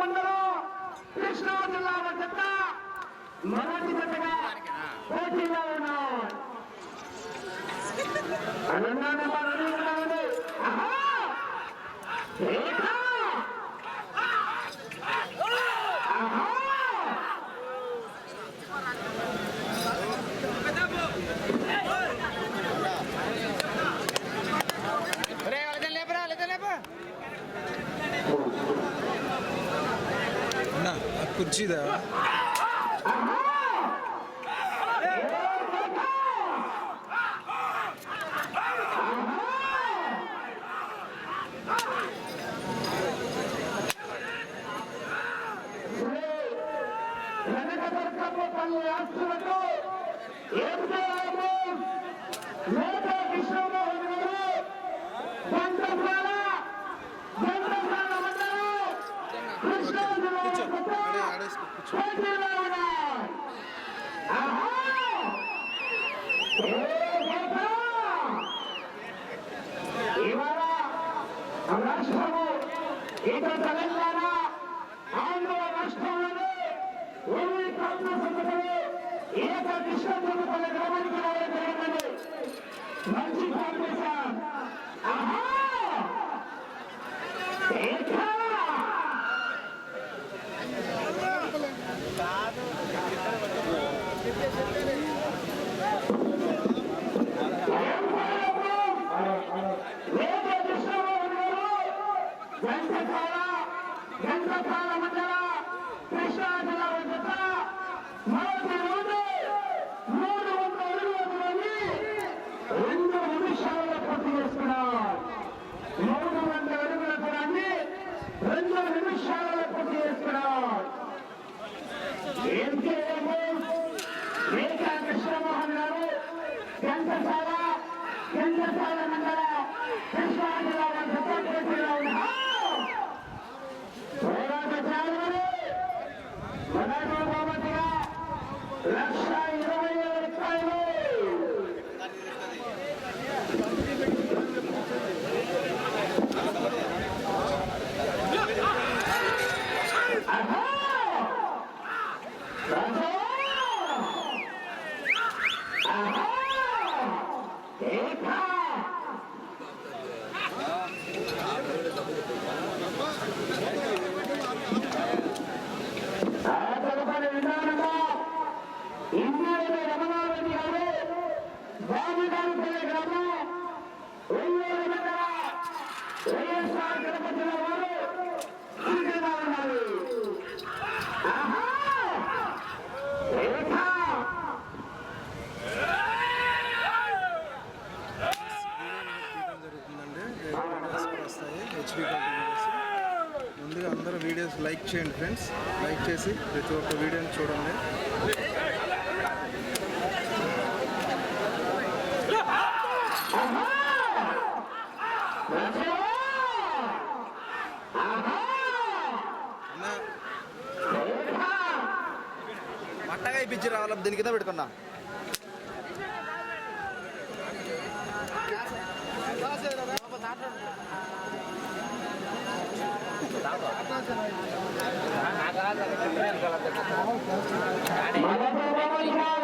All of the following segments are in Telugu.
ಮಂಡಲ ಕೃಷ್ಣಾ ಜಿಲ್ಲಾ ಮನವಿ రాష్ట్రంలో ఏం చేయాలి Gracias. వస్తాయి హెచ్డి వీడియోస్ ముందుగా అందరూ వీడియోస్ లైక్ చేయండి ఫ్రెండ్స్ లైక్ చేసి ప్రతి ఒక్క వీడియోని చూడండి. మట్టగా ఇప్పించి రావాలి దీని కింద పెట్టుకున్నా. মানব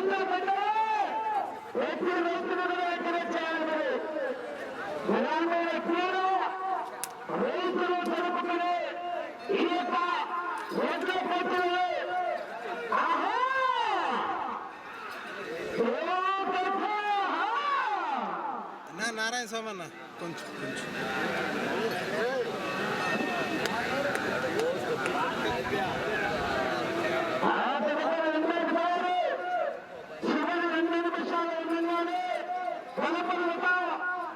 రైతులు కూడా చేయాలి రైతులు జరుపుకునే ఈ యొక్క ఎడ్ల పోటీలు ఆహా అన్న నారాయణ స్వామి అన్న కొంచెం కొంచెం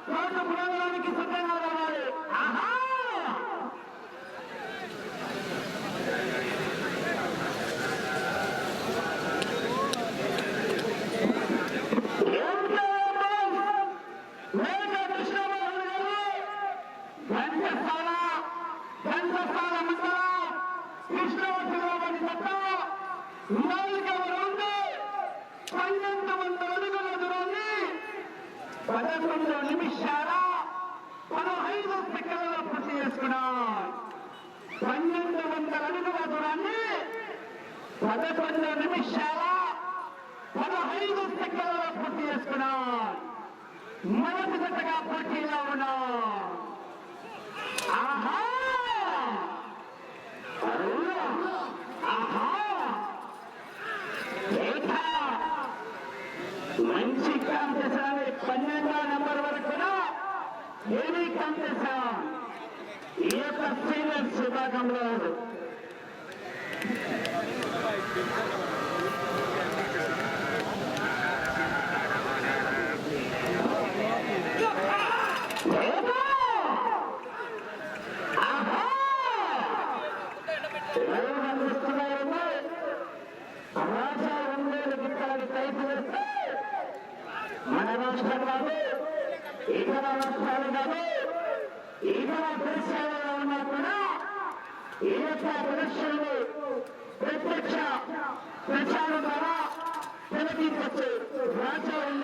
సిద్ధంగా రావాలి ఆహా! আমরা ప్రదర్శనలు ప్రత్యక్ష ప్రచారం ద్వారా తెలియజేసే రాజ్యాంగ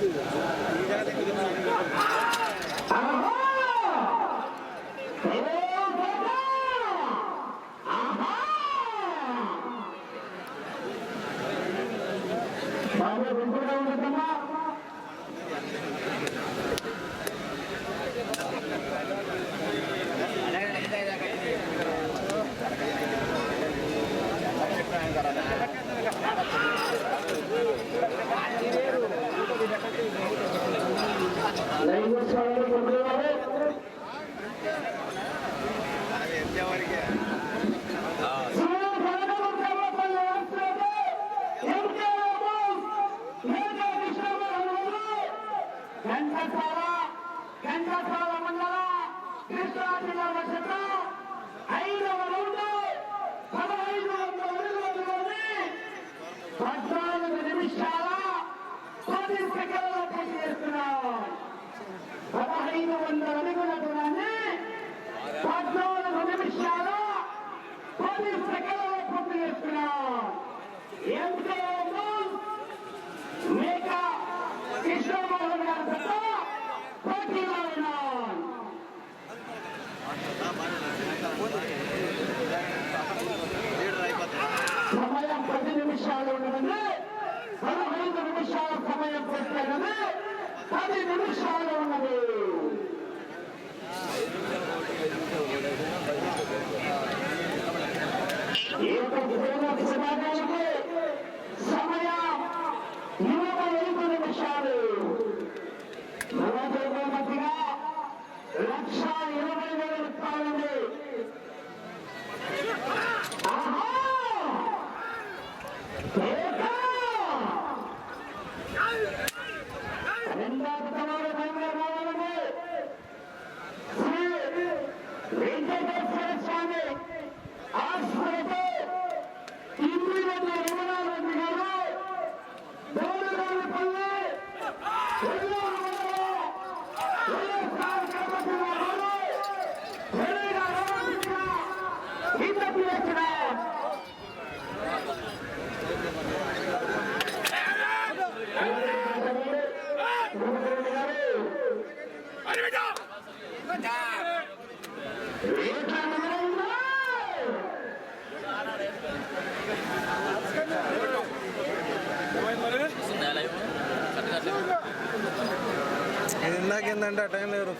Thank you. కృష్ణార్జున నక్షత్రం ఐదవ రౌండ్ పదహైదు వందల అడుగులలోని పద్నాలుగు నిమిషాల పది సెకండ్ల పూర్తి చేస్తున్నాం పదహైదు వందల అడుగుల దూరాన్ని పద్నాలుగు నిమిషాల పది సెకండ్ల పూర్తి చేస్తున్నాం ఎంతో మేక కృష్ణమోహన్ గారు పోటీలో ఉన్నారు సమయం పది నిమిషాలు ఉన్నది పదహైదు నిమిషాల సమయం పెట్టినది పది నిమిషాలు ఉన్నది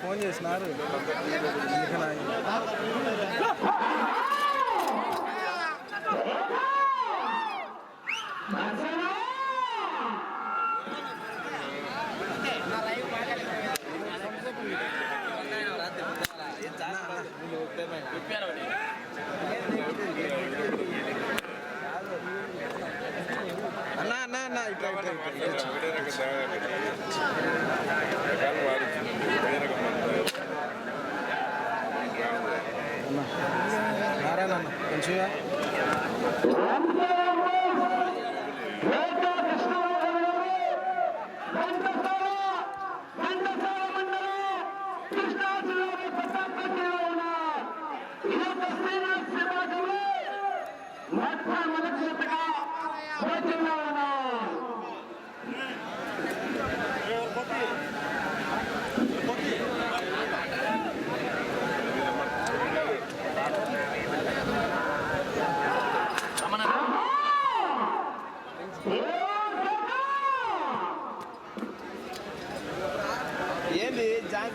ఫోన్ చేసినారు. అన్నా అన్నా అన్నా ఇట్లా ఇట్లా ఇట్లా కొంచెం మంచిగా?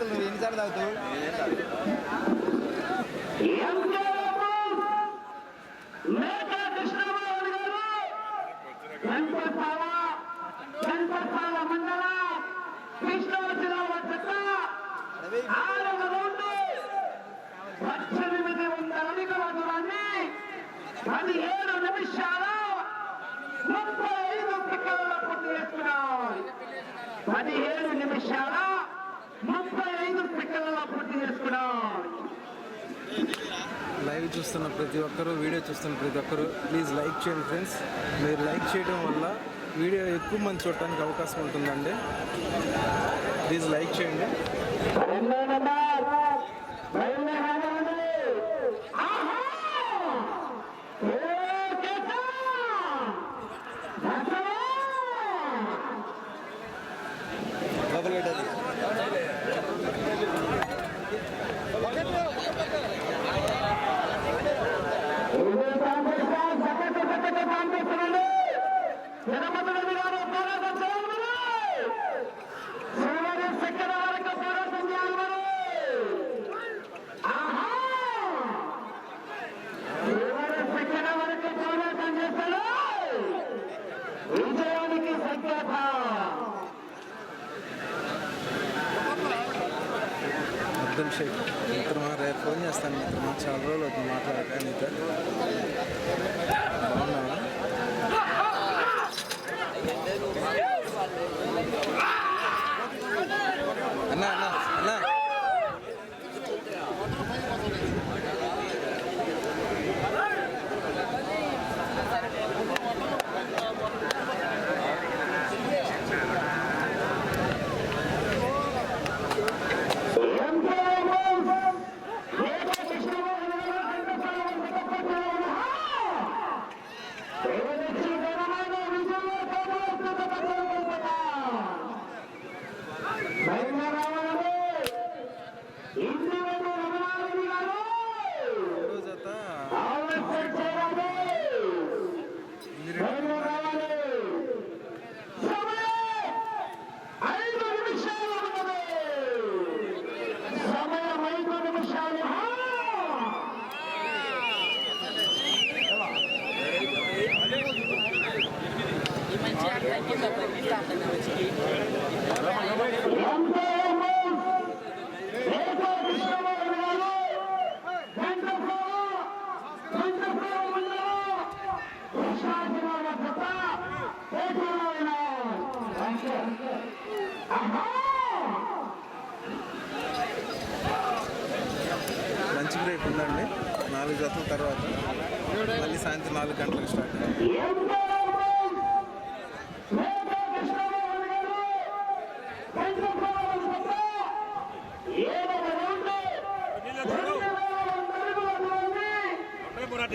జాంకులు నువ్వు ఎన్నిసార్లు తాగుతావు అడవి పద్దెనిమిది వందల అడుగుల దూరాన్ని పదిహేడు నిమిషాల ముప్పై ఐదు సెకండ్ల పూర్తి చేసుకున్నాం పదిహేడు నిమిషాల ముప్పై ఐదు సెకండ్ల పూర్తి చేసుకున్నాం లైవ్ చూస్తున్న ప్రతి ఒక్కరూ వీడియో చూస్తున్న ప్రతి ఒక్కరూ ప్లీజ్ లైక్ చేయండి ఫ్రెండ్స్ మీరు లైక్ చేయడం వల్ల వీడియో ఎక్కువ మంది చూడటానికి అవకాశం ఉంటుందండి. ప్లీజ్ లైక్ చేయండి.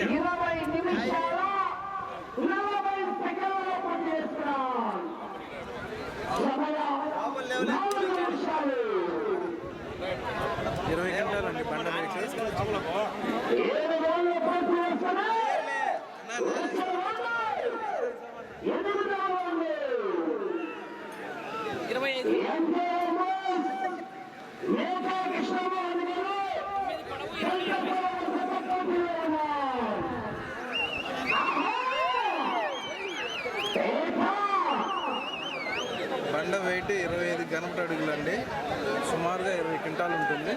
ఇరవై నిమిషాల నలభై సెకండ్ల పూర్తి ఇరవై గంటలండి బండ ఏడు రోజులు పూర్తి ఎనిమిది ఇరవై మేకా కృష్ణమోహన్ గారు బండ వెయిట్ అడుగులండి. సుమారుగా ఇరవై క్వింటాలు ఉంటుంది.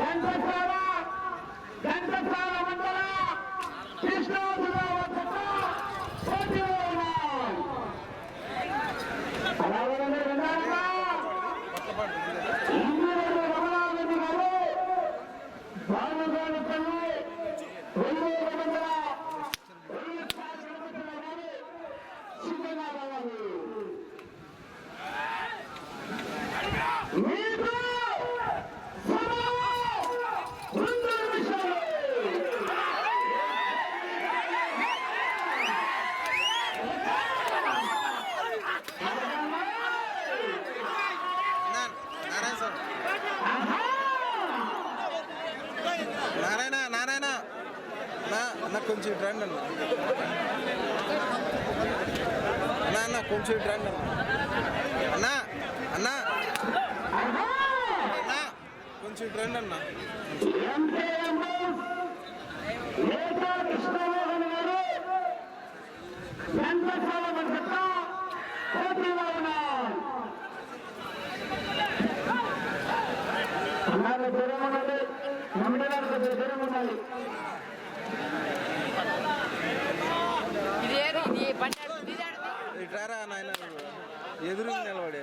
ఘంటసాల ఘంటసాల మండల కృష్ణా కొంచెం ట్రెండ్ అన్న అన్నా. అన్న కొంచెం ట్రెండ్ అన్న. అన్నా అన్నా. అన్నా కొంచెం ట్రెండ్ అన్న. అన్నారు దూరం ఉండాలి మండలాలకు దూరం ఉండాలి ಬಿಟ್ಟಾರ ನಾ ಎದುರು ನಿಲ್ಬೋಡಿ